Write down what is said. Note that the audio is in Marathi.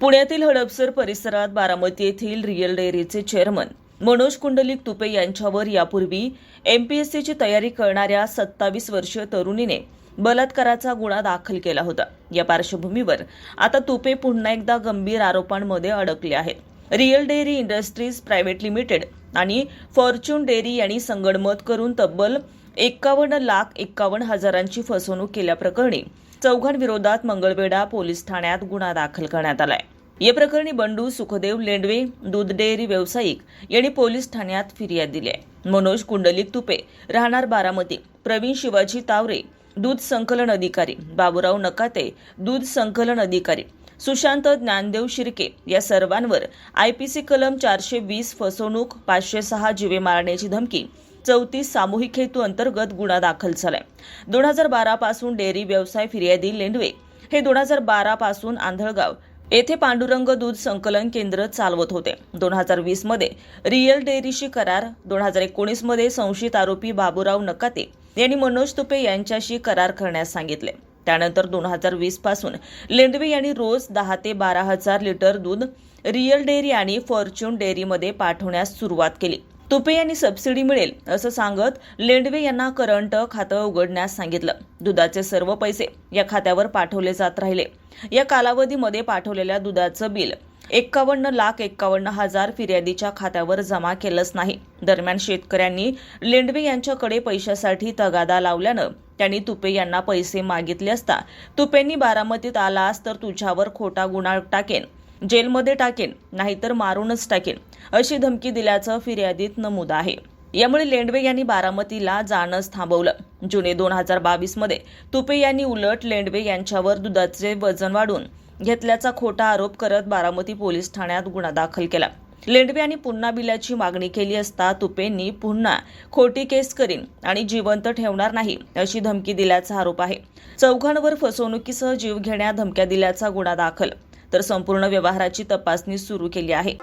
पुण्यातील हडपसर परिसरात बारामती येथील रिअल डेअरीचे चेअरमन मनोज कुंडलिक तुपे यांच्यावर यापूर्वी एमपीएससीची तयारी करणाऱ्या सत्तावीस वर्षीय तरुणीने बलात्काराचा गुन्हा दाखल केला होता. या पार्श्वभूमीवर आता तुपे पुन्हा एकदा गंभीर आरोपांमध्ये अडकले आहेत. Real dairy industries private limited आणि फॉर्च्यून डेअरी यांनी संगणमत करून तब्बल एक्कावन्न लाख एक्कावन्न हजारांची फसवणूक केल्याप्रकरणी चौघांविरोधात मंगळवेढा पोलीस ठाण्यात गुन्हा दाखल करण्यात आलाय. या प्रकरणी बंडू सुखदेव लेंडवे दूध डेअरी व्यावसायिक यांनी पोलीस ठाण्यात फिर्याद दिली आहे. मनोज कुंडलिक तुपे राहणार बारामती प्रवीण शिवाजी तावरे दूध संकलन अधिकारी बाबूराव नकाते दूध संकलन अधिकारी सुशांत ज्ञानदेव शिर्के या सर्वांवर आयपीसी कलम चारशे वीस फसवणूक पाचशे सहा जीवे मारण्याची धमकी चौतीस सामूहिक हेतू अंतर्गत गुन्हा दाखल झालाय. दोन हजार बारा पासून डेअरी व्यवसाय फिर्यादी लेंडवे हे दोन हजार बारा पासून आंधळगाव येथे पांडुरंग दूध संकलन केंद्र चालवत होते. दोन हजार वीसमध्ये रिअल डेअरीशी करार दोन हजार एकोणीसमध्ये संशयित आरोपी बाबूराव नकाते यांनी मनोज तुपे यांच्याशी करार करण्यास सांगितले. त्यानंतर दोन हजार वीसपासून लेंडवे यांनी रोज दहा ते बारा हजार लिटर दूध रिअल डेअरी आणि फॉर्च्यून डेअरीमध्ये पाठवण्यास सुरुवात केली. तुपे यांनी सबसिडी मिळेल असं सांगत लेंडवे यांना करंट खातं उघडण्यास सांगितलं. दुधाचे सर्व पैसे या खात्यावर पाठवले जात राहिले. या कालावधीमध्ये पाठवलेल्या दुधाचं बिल एक्कावन्न लाख एक्कावन्न हजार फिर्यादीच्या खात्यावर जमा केलंच नाही. दरम्यान शेतकऱ्यांनी लेंडवे यांच्याकडे पैशासाठी तगादा लावल्यानं त्यांनी तुपे यांना पैसे मागितले असता तुपेंनी बारामतीत आलास तर तुझ्यावर खोटा गुन्हा टाकेन. जेलमध्ये टाकेन नाहीतर मारूनच टाकेन अशी धमकी दिल्याचं फिर्यादीत नमूद आहे. यामुळे लेंडवे यांनी बारामतीला जाणंच थांबवलं. जुने दोन हजार बावीसमध्ये तुपे यांनी उलट लेंडवे यांच्यावर दुधाचे वजन वाढून घेतल्याचा खोटा आरोप करत बारामती पोलीस ठाण्यात गुन्हा दाखल केला. लेंडवे यांनी पुन्हा बिलाची मागणी केली असता तुपेंनी पुन्हा खोटी केस करीन आणि जिवंत ठेवणार नाही अशी धमकी दिल्याचा आरोप आहे. चौघांवर फसवणुकीसह जीव घेण्या धमक्या दिल्याचा गुन्हा दाखल तर संपूर्ण व्यवहाराची तपासणी सुरू केली आहे.